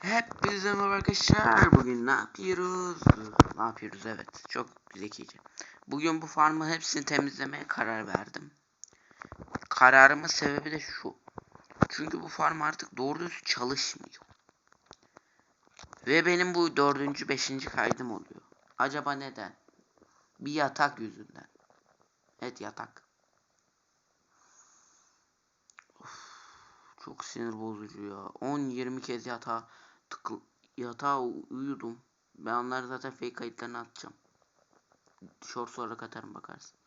Hepinize merhaba arkadaşlar. Bugün ne yapıyoruz? Ne yapıyoruz? Evet. Çok zekice. Bugün bu farmı hepsini temizlemeye karar verdim. Kararımın sebebi de şu. Çünkü bu farm artık doğru düz çalışmıyor. Ve benim bu dördüncü, beşinci kaydım oluyor. Acaba neden? Bir yatak yüzünden. Evet yatak. Of, çok sinir bozucu ya. 10-20 kez yatağa tıkıl yatağa uyudum. Ben onları zaten fake kayıtlarını atacağım. Short olarak atarım bakarsın.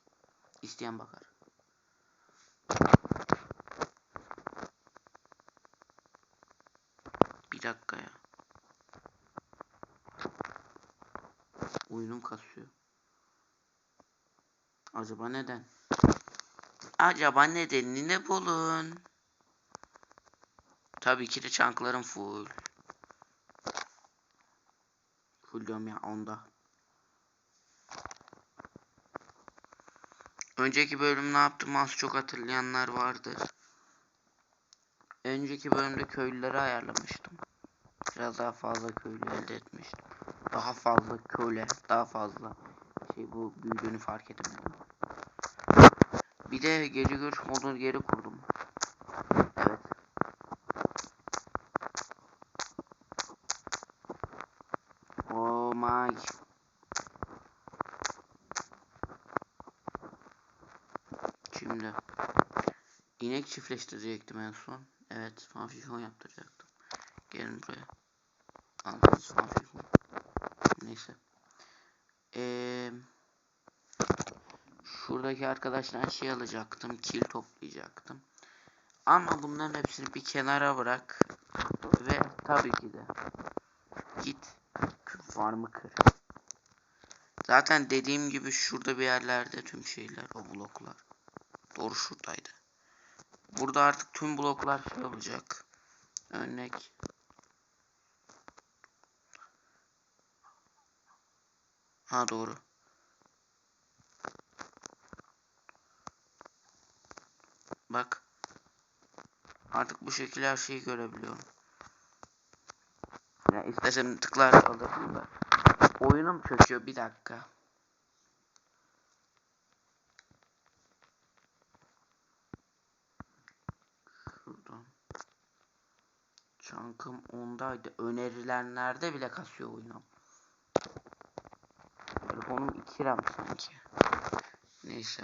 İsteyen bakar. Bir dakika ya. Oyunum kasıyor. Acaba neden? Acaba nedenini bulun. Tabii ki de çanklarım full. Full diyorum ya onda. Önceki bölüm ne yaptım az çok hatırlayanlar vardır. Önceki bölümde köylüleri ayarlamıştım. Biraz daha fazla köylü elde etmiştim. Daha fazla köle, daha fazla şey bu büyüdüğünü fark edemedim. Bir de gece görüş modunu geri kurdum. Evet. Oh my. Şimdi inek çiftleştirecektim en son. Evet, fanfifon yaptıracaktım. Gelin buraya. Aldınız fanfifon. Neyse. Eee şuradaki arkadaşlar şey alacaktım. Kil toplayacaktım. Ama bunların hepsini bir kenara bırak. Ve tabii ki de git farmı kır. Zaten dediğim gibi şurada bir yerlerde tüm şeyler o bloklar. Doğru şuradaydı. Burada artık tüm bloklar olacak. Örnek. Ha doğru. Bak. Artık bu şekilde her şeyi görebiliyorum. Ya istesem tıklar alırım da. Oyunum çöküyor bir dakika. Çankım ondaydı. Önerilenlerde bile kasıyor oyunum. Telefonum 2 RAM sanki. Neyse.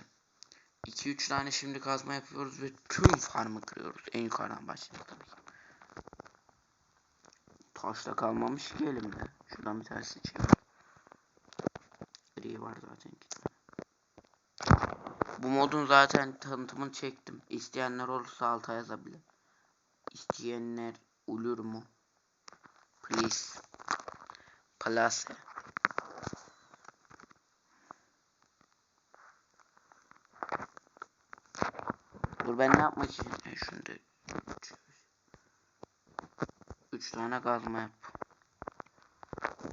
2-3 tane şimdi kazma yapıyoruz ve tüm farmı kırıyoruz. En yukarıdan başlayalım tabii ki. Taşta kalmamış ki elimde. Şuradan bir tanesini çevir. Gri var zaten iki. Bu modun zaten tanıtımını çektim. İsteyenler olursa alta yazabilir. İsteyenler olur mu? Please. Place. Dur ben ne yapmak için? E, şunu da üç, üç tane kazma yap.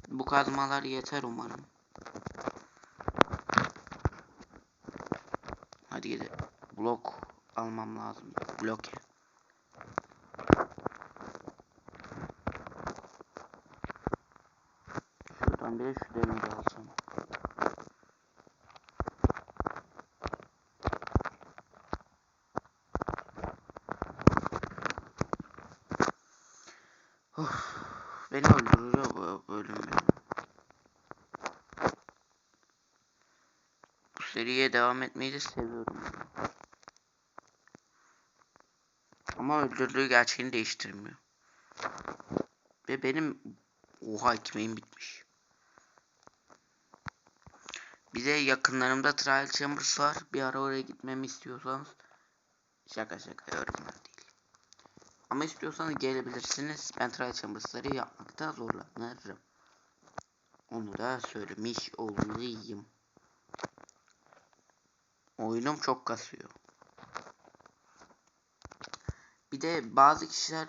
Bu kazmalar yeter umarım. Hadi gidelim. Blok almam lazım. Bloke. Şuradan bir de. Of, beni öldürüyor bu bölüm beni. Bu seriye devam etmeyi de seviyorum. Ama öldürdüğü gerçeğini değiştirmiyor. Ve benim oha ekmeğim bitmiş. Bize yakınlarımda Trial Chambers var. Bir ara oraya gitmemi istiyorsanız şaka şaka yorumlar değil. Ama istiyorsanız gelebilirsiniz. Ben Trial Chambers'ları yapmakta zorlanırım. Onu da söylemiş olayım. Oyunum çok kasıyor. Bir de bazı kişiler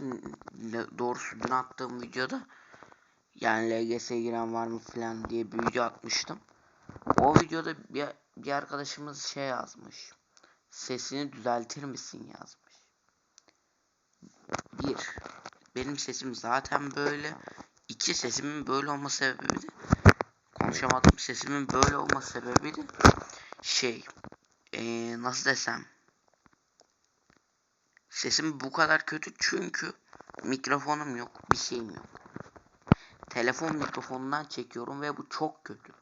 doğrusu dün attığım videoda yani LGS'ye giren var mı falan diye bir video atmıştım. O videoda bir, bir arkadaşımız şey yazmış. Sesini düzeltir misin yazmış. Bir. benim sesim zaten böyle. İki sesimin böyle olma sebebi de konuşamadım. Sesimin böyle olma sebebi de şey eee, nasıl desem sesim bu kadar kötü çünkü mikrofonum yok bir şeyim yok. Telefon mikrofonundan çekiyorum ve bu çok kötü.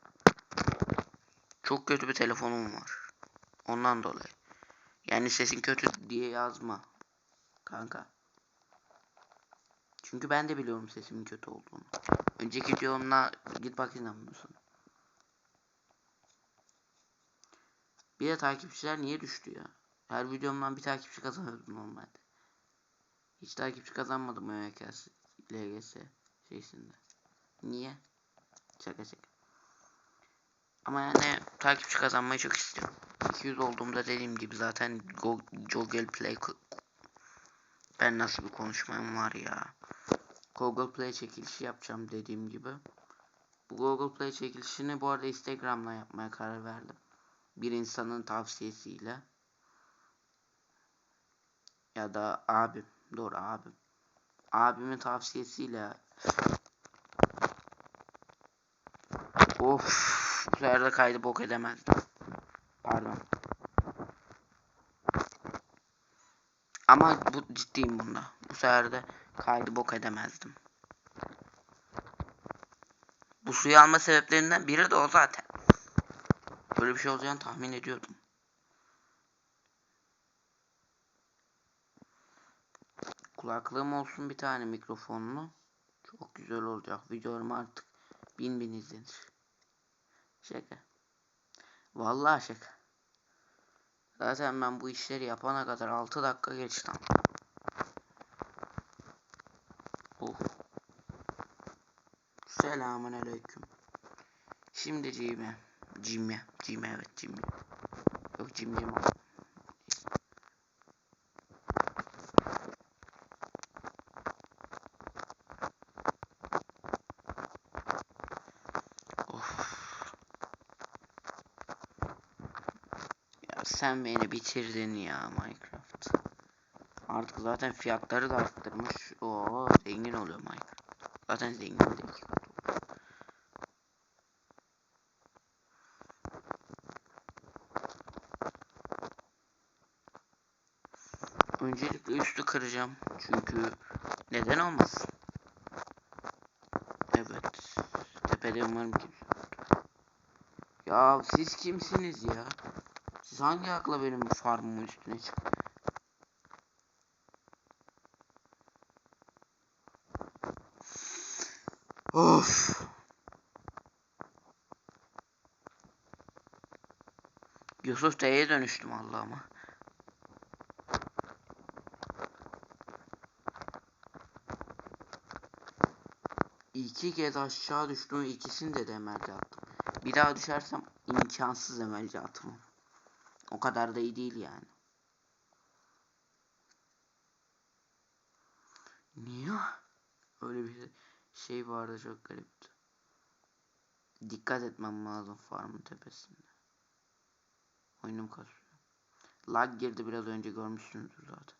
Çok kötü bir telefonum var. Ondan dolayı. Yani sesin kötü diye yazma. Kanka. Çünkü ben de biliyorum sesimin kötü olduğunu. Önceki videomla git bak inanmıyorsun. Bir de takipçiler niye düştü ya? Her videomdan bir takipçi kazanıyordum normalde. Hiç takipçi kazanmadım ÖYKS, LGS şeysinde. Niye? Şaka şaka. Ama yani takipçi kazanmayı çok istiyorum. 200 olduğumda dediğim gibi zaten Go Google Play ben nasıl bir konuşmam var ya. Google Play çekilişi yapacağım dediğim gibi. Bu Google Play çekilişini bu arada Instagram'dan yapmaya karar verdim. Bir insanın tavsiyesiyle. Ya da abim. Doğru abim. Abimin tavsiyesiyle. Of. Bu sefer kaydı bok edemezdim. Pardon. Ama bu ciddiyim bunda. Bu sefer de kaydı bok edemezdim. Bu suyu alma sebeplerinden biri de o zaten. Böyle bir şey olacağını tahmin ediyordum. Kulaklığım olsun bir tane mikrofonlu. Çok güzel olacak. Videolarım artık bin bin izlenir. Şaka. Vallahi şaka. Zaten ben bu işleri yapana kadar 6 dakika geçti. Of. Selamun aleyküm. Şimdi Cime. Cime. Cime evet Cime. Yok Cim Cim. Sen beni bitirdin ya Minecraft. Artık zaten fiyatları da arttırmış. Oo zengin oluyor Minecraft. Zaten zengin de iki kat oluyor. Öncelikle üstü kıracağım. Çünkü neden olmasın? Evet. Tepede umarım yoktur. Ya siz kimsiniz ya? Siz hangi akla benim farmımın üstüne çık? Of. Yusuf T'ye dönüştüm Allah'ıma. İki kez aşağı düştüm ikisini de demelci attım. Bir daha düşersem imkansız demelci atmam. O kadar da iyi değil yani. Niye? Öyle bir şey vardı çok garipti. Dikkat etmem lazım farmın tepesinde. Oyunum kasıyor. Lag girdi biraz önce görmüşsünüzdür zaten.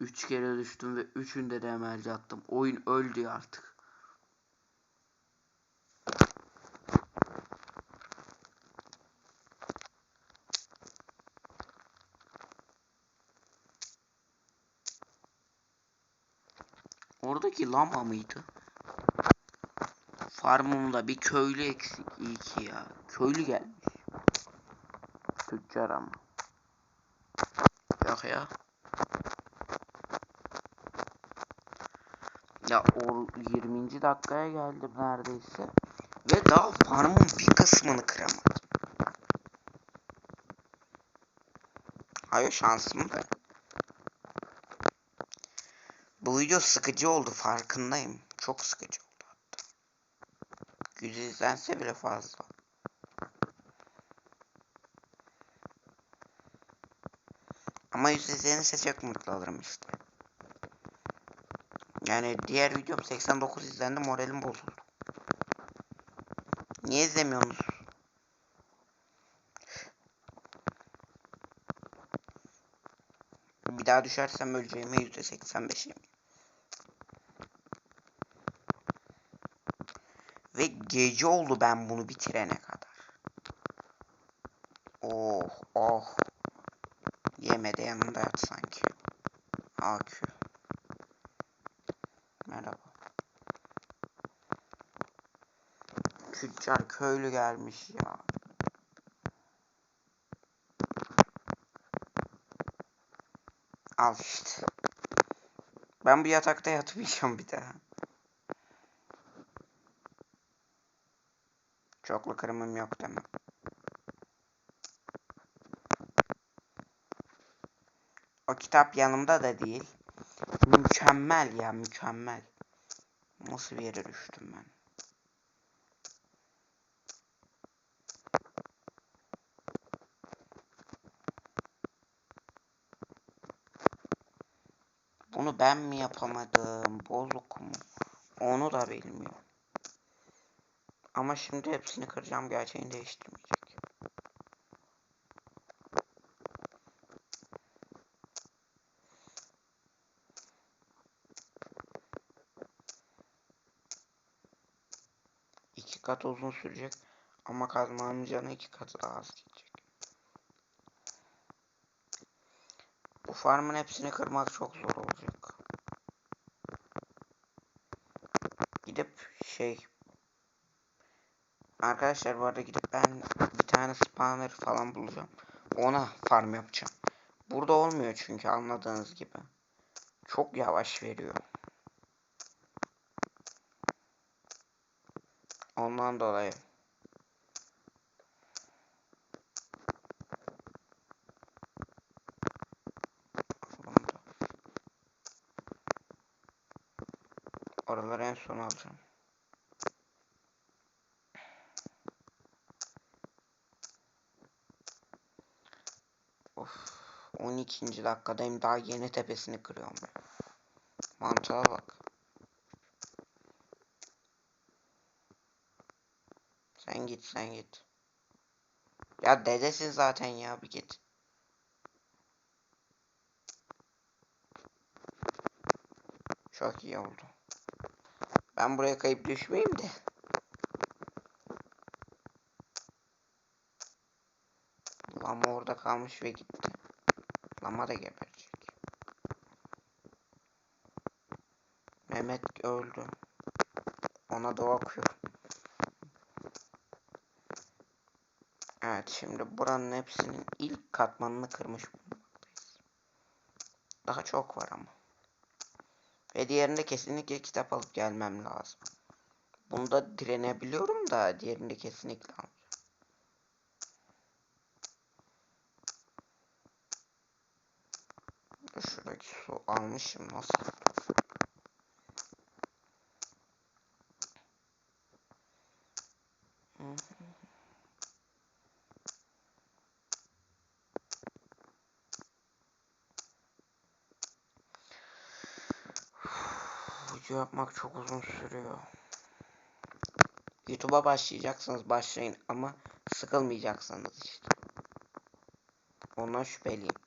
Üç kere düştüm ve üçünde de emelci attım. Oyun öldü artık. Oradaki lama mıydı? Farmımda bir köylü eksik. İyi ki ya. Köylü gelmiş. Tüccar ama. Yok ya. Ya o 20. dakikaya geldim neredeyse. Ve daha farmın bir kısmını kıramadım. Hayır şansım da. Bu video sıkıcı oldu farkındayım. Çok sıkıcı oldu hatta. Yüz izlense bile fazla. Ama yüz izlenirse çok mutlu olurum işte. Yani diğer videom 89 izlendi moralim bozuldu. Niye izlemiyorsunuz? Bir daha düşersem öleceğime %85'im. Ve gece oldu ben bunu bitirene kadar. Oh oh. Yemede yanında yat sanki. AQ. Merhaba. Tüccar köylü gelmiş ya. Al işte. Ben bu yatakta yatmayacağım bir daha. Çoklu kırımım yok demem. O kitap yanımda da değil. Mükemmel ya mükemmel. Nasıl bir yere düştüm ben? Bunu ben mi yapamadım? Bozuk mu? Onu da bilmiyorum. Ama şimdi hepsini kıracağım. Gerçeğini değiştirmeyecek. İki kat uzun sürecek. Ama kazmanın canı iki katı daha az gidecek. Bu farmın hepsini kırmak çok zor olacak. Gidip şey Arkadaşlar bu arada gidip ben bir tane spawner falan bulacağım. Ona farm yapacağım. Burada olmuyor çünkü anladığınız gibi. Çok yavaş veriyor. Ondan dolayı. Oraları en son alacağım. 12. dakikadayım daha yeni tepesini kırıyorum. Mantığa bak. Sen git sen git. Ya dedesin zaten ya bir git. Çok iyi oldu. Ben buraya kayıp düşmeyeyim de. Lama orada kalmış ve gitti. Lama da geberecek. Mehmet öldü. Ona da okuyorum. Evet şimdi buranın hepsinin ilk katmanını kırmış bulunmaktayız. Daha çok var ama. Ve diğerinde kesinlikle kitap alıp gelmem lazım. Bunda direnebiliyorum da diğerinde kesinlikle alacağım. Şuradaki su almışım nasıl? Video yapmak çok uzun sürüyor. YouTube'a başlayacaksınız başlayın ama sıkılmayacaksınız işte. Ondan şüpheliyim.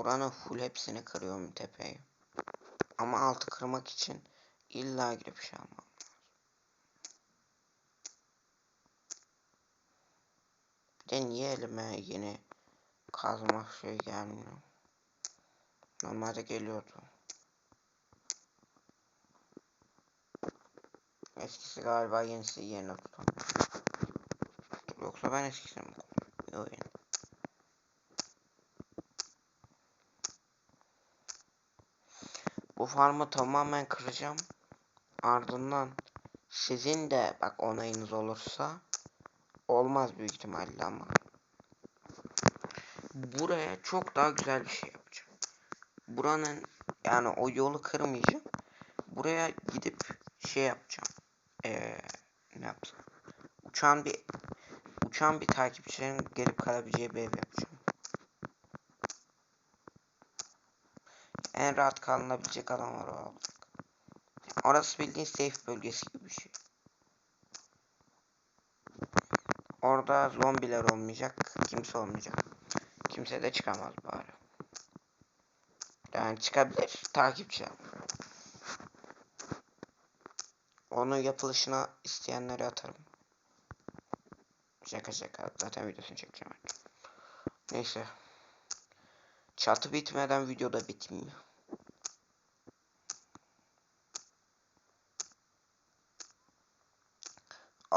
Buranın full hepsini kırıyorum tepeyi. Ama altı kırmak için illa girip şey almam de niye elime yeni kazma şey gelmiyor? Normalde geliyordu. Eskisi galiba yenisi yerine tutamıyor. Yoksa ben eskisini mi kullanıyorum? Yok Bu farmı tamamen kıracağım. Ardından sizin de bak onayınız olursa olmaz büyük ihtimalle ama buraya çok daha güzel bir şey yapacağım. Buranın Yani o yolu kırmayacağım. Buraya gidip şey yapacağım. Ee, ne yapsam? Uçağın bir uçağın bir takipçilerin gelip kalabileceği bir ev yapacağım. En rahat kalınabilecek alan var o. Orası bildiğin safe bölgesi gibi bir şey. Orada zombiler olmayacak. Kimse olmayacak. Kimse de çıkamaz bari. Yani çıkabilir takipçi. Onun yapılışına isteyenleri atarım. Şaka şaka. Zaten videosunu çekeceğim. Neyse. Çatı bitmeden videoda bitmiyor.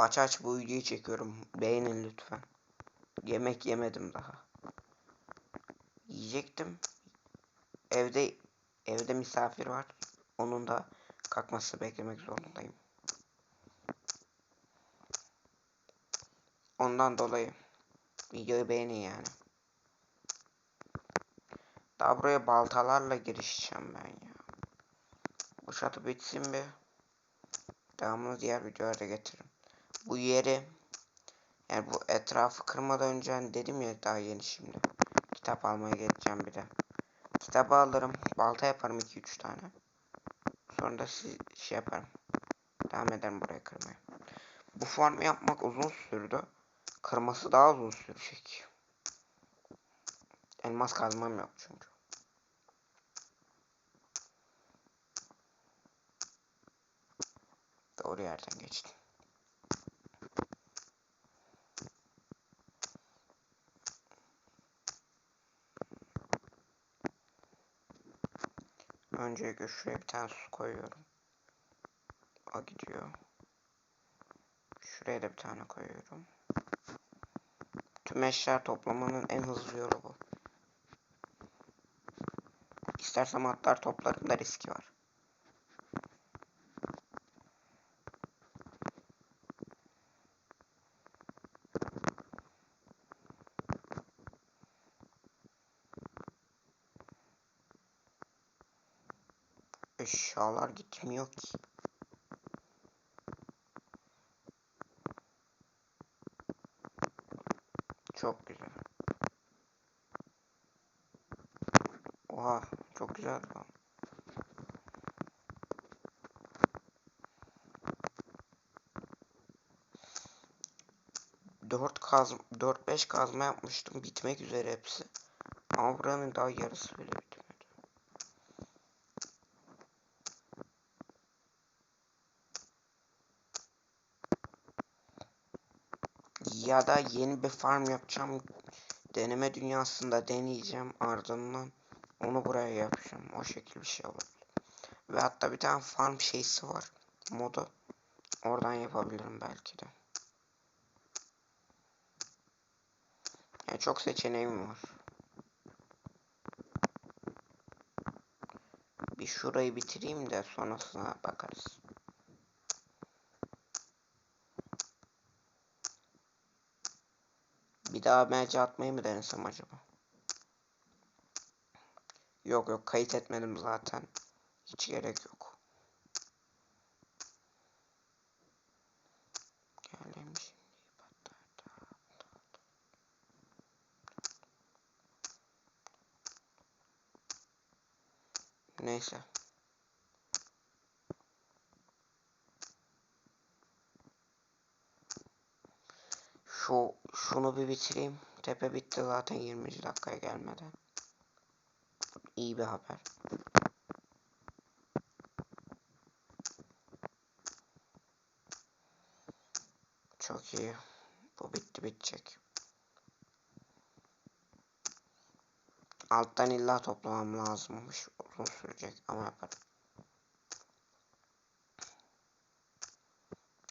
Aç aç bu videoyu çekiyorum. Beğenin lütfen. Yemek yemedim daha. Yiyecektim. Evde evde misafir var. Onun da kalkması beklemek zorundayım. Ondan dolayı videoyu beğenin yani. Daha buraya baltalarla girişeceğim ben ya. Bu şatı bitsin bir. Devamını diğer videolarda getiririm. Bu yeri yani bu etrafı kırmadan önce hani dedim ya daha yeni şimdi. Kitap almaya geleceğim bir de. Kitabı alırım. Balta yaparım 2-3 tane. Sonra da şey yaparım. Devam ederim buraya kırmaya. Bu farmı yapmak uzun sürdü. Kırması daha uzun sürecek. Elmas kazmam yok çünkü. Doğru yerden geçtim. Öncelikle şuraya bir tane su koyuyorum. O gidiyor. Şuraya da bir tane koyuyorum. Tüm eşyalar toplamanın en hızlı yolu bu. İstersem atlar toplarım da riski var. Eşyalar gitmiyor ki. Çok güzel. Oha çok güzel. Dört kaz, dört beş kazma yapmıştım. Bitmek üzere hepsi. Ama buranın daha yarısı bile bitmedi. Ya da yeni bir farm yapacağım. Deneme dünyasında deneyeceğim. Ardından onu buraya yapacağım. O şekil bir şey olabilir. Ve hatta bir tane farm şeysi var. Modu. Oradan yapabilirim belki de. Yani çok seçeneğim var. Bir şurayı bitireyim de sonrasına bakarız. Bir daha merce atmayı mı denesem acaba? Yok yok kayıt etmedim zaten. Hiç gerek yok. Neyse. Şu şunu bir bitireyim. Tepe bitti zaten 20. dakikaya gelmeden. İyi bir haber. Çok iyi. Bu bitti bitecek. Alttan illa toplamam lazımmış. Uzun sürecek ama yaparım.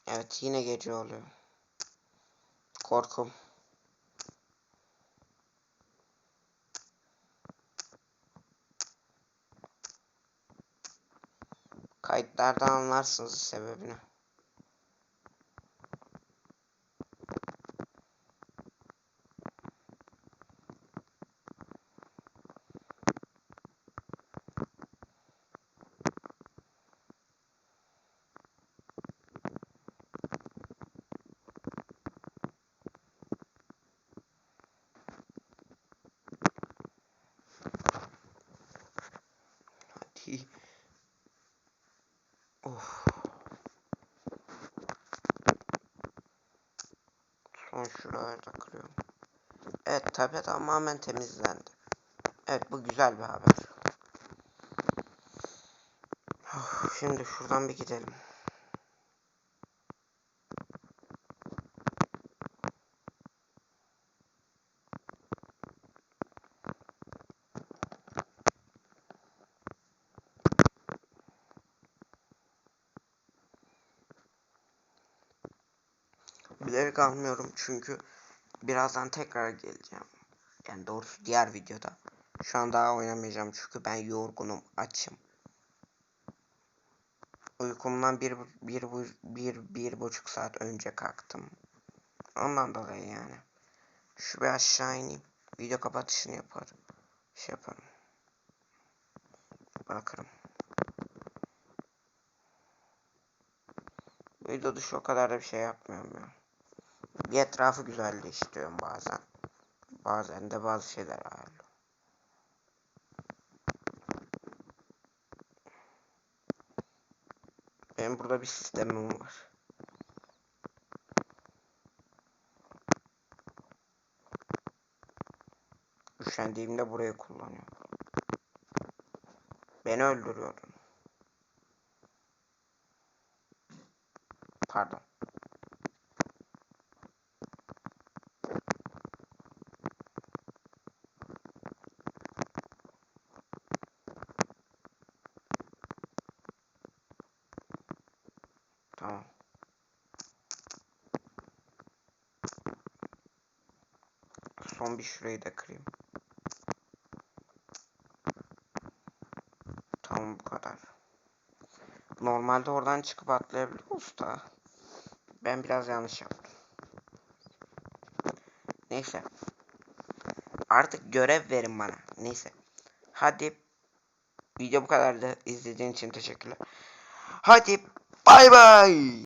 Evet yine gece oluyor. Korkum. Kayıtlardan anlarsınız sebebini. of. Son şuralarda kırıyorum. Evet tepe tamamen temizlendi. Evet bu güzel bir haber. Of, Şimdi şuradan bir gidelim. Bilerek almıyorum çünkü birazdan tekrar geleceğim. Yani doğrusu diğer videoda. Şu an daha oynamayacağım çünkü ben yorgunum, açım. Uykumdan bir, bir, bir, bir, bir buçuk saat önce kalktım. Ondan dolayı yani. Şu bir aşağı ineyim. Video kapatışını yaparım. Şey yaparım. Bırakırım. Video dışı o kadar da bir şey yapmıyorum ya. Bir etrafı güzelleştiriyorum bazen. Bazen de bazı şeyler ayarlıyorum. Benim burada bir sistemim var. Üşendiğimde burayı kullanıyorum. Beni öldürüyordun. Pardon. Tamam. Son bir şurayı da kırayım. Tamam bu kadar. Normalde oradan çıkıp atlayabiliyoruz da. Ben biraz yanlış yaptım. Neyse. Artık görev verin bana. Neyse. Hadi. Video bu kadardı. İzlediğin için teşekkürler. Hadi bay bay.